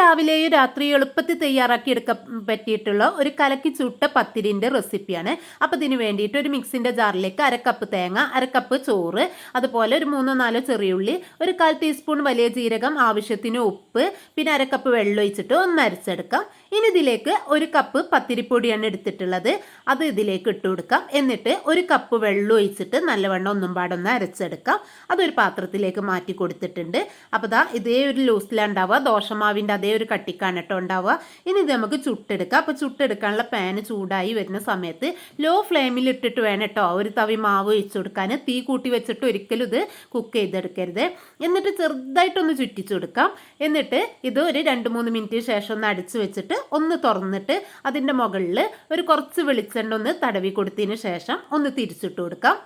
രാവിലെയും രാത്രി എളുപ്പത്തിൽ തയ്യാറാക്കി എടുക്കാൻ പറ്റിയിട്ടുള്ള ഒരു കലക്കി ചുട്ട പത്തിരിന്റെ റെസിപ്പിയാണ്. അപ്പോൾ ഇതിന് വേണ്ടിയിട്ട് ഒരു മിക്സിന്റെ ജാറിലേക്ക് അരക്കപ്പ് തേങ്ങ അരക്കപ്പ് ചോറ് അതുപോലെ ഒരു മൂന്നോ നാലോ ചെറിയുള്ളി ഒരു കാൽ ടീസ്പൂൺ വലിയ ജീരകം ആവശ്യത്തിന് ഉപ്പ് പിന്നെ അരക്കപ്പ് വെള്ളം ഒഴിച്ചിട്ട് ഒന്ന് അരച്ചെടുക്കാം. ഇനി ഇതിലേക്ക് ഒരു കപ്പ് പത്തിരിപ്പൊടിയാണ് എടുത്തിട്ടുള്ളത്. അത് ഇതിലേക്ക് ഇട്ട് കൊടുക്കാം. എന്നിട്ട് ഒരു കപ്പ് വെള്ളം ഒഴിച്ചിട്ട് നല്ലവണ്ണം ഒന്നും പാടൊന്ന് അരച്ചെടുക്കാം. അതൊരു പാത്രത്തിലേക്ക് മാറ്റി കൊടുത്തിട്ടുണ്ട്. അപ്പോൾ ഇതേ ഒരു ലൂസിലുണ്ടാവുക ദോശമാവിന്റെ അതേ ഒരു കട്ടിക്കാണ് കേട്ടോ ഉണ്ടാവുക. ഇനി ഇത് നമുക്ക് ചുട്ടെടുക്കാം. അപ്പോൾ ചുട്ടെടുക്കാനുള്ള പാന് ചൂടായി വരുന്ന സമയത്ത് ലോ ഫ്ലെയിമിൽ ഇട്ടിട്ട് വേണം കേട്ടോ ഒരു തവി മാവ് ഒഴിച്ചു കൊടുക്കാൻ. തീ കൂട്ടി വെച്ചിട്ട് ഒരിക്കലും ഇത് കുക്ക് ചെയ്തെടുക്കരുത്. എന്നിട്ട് ചെറുതായിട്ടൊന്ന് ചുറ്റിച്ചു കൊടുക്കാം. എന്നിട്ട് ഇത് ഒരു രണ്ട് മൂന്ന് മിനിറ്റ് ശേഷം ഒന്ന് അടിച്ചു വെച്ചിട്ട് ഒന്ന് തുറന്നിട്ട് അതിന്റെ മുകളിൽ ഒരു കുറച്ച് വെളിച്ചെണ്ണ ഒന്ന് തടവി കൊടുത്തതിന് ശേഷം ഒന്ന് തിരിച്ചിട്ട് കൊടുക്കാം.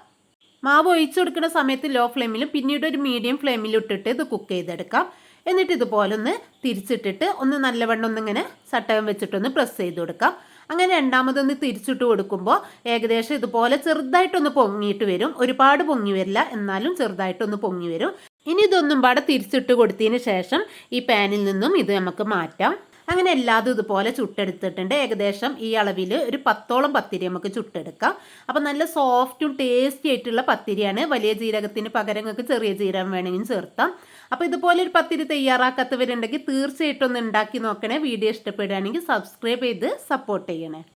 മാവ് ഒഴിച്ചു കൊടുക്കുന്ന സമയത്ത് ലോ ഫ്ലെയിമിലും പിന്നീട് ഒരു മീഡിയം ഫ്ലെയിമിലും ഇട്ടിട്ട് ഇത് കുക്ക് ചെയ്തെടുക്കാം. എന്നിട്ട് ഇതുപോലെ ഒന്ന് തിരിച്ചിട്ടിട്ട് ഒന്ന് നല്ലവണ്ണം ഒന്നിങ്ങനെ ചട്ടകം വെച്ചിട്ടൊന്ന് പ്രസ് ചെയ്ത് കൊടുക്കാം. അങ്ങനെ രണ്ടാമതൊന്ന് തിരിച്ചിട്ട് കൊടുക്കുമ്പോൾ ഏകദേശം ഇതുപോലെ ചെറുതായിട്ടൊന്ന് പൊങ്ങിയിട്ട് വരും. ഒരുപാട് പൊങ്ങി വരില്ല എന്നാലും ചെറുതായിട്ടൊന്ന് പൊങ്ങി വരും. ഇനി ഇതൊന്നും പാടെ തിരിച്ചിട്ട് കൊടുത്തതിന് ശേഷം ഈ പാനിൽ നിന്നും ഇത് നമുക്ക് മാറ്റാം. അങ്ങനെ എല്ലാതും ഇതുപോലെ ചുട്ടെടുത്തിട്ടുണ്ട്. ഏകദേശം ഈ അളവിൽ ഒരു പത്തോളം പത്തിരി നമുക്ക് ചുട്ടെടുക്കാം. അപ്പം നല്ല സോഫ്റ്റും ടേസ്റ്റി ആയിട്ടുള്ള പത്തിരിയാണ്. വലിയ ജീരകത്തിന് പകരം നിങ്ങൾക്ക് ചെറിയ ജീരകം വേണമെങ്കിൽ ചേർത്താം അപ്പോൾ ഇതുപോലെ ഒരു പത്തിരി തയ്യാറാക്കാത്തവരുണ്ടെങ്കിൽ തീർച്ചയായിട്ടും ഒന്ന് ഉണ്ടാക്കി നോക്കണേ. വീഡിയോ ഇഷ്ടപ്പെടുകയാണെങ്കിൽ സബ്സ്ക്രൈബ് ചെയ്ത് സപ്പോർട്ട് ചെയ്യണേ.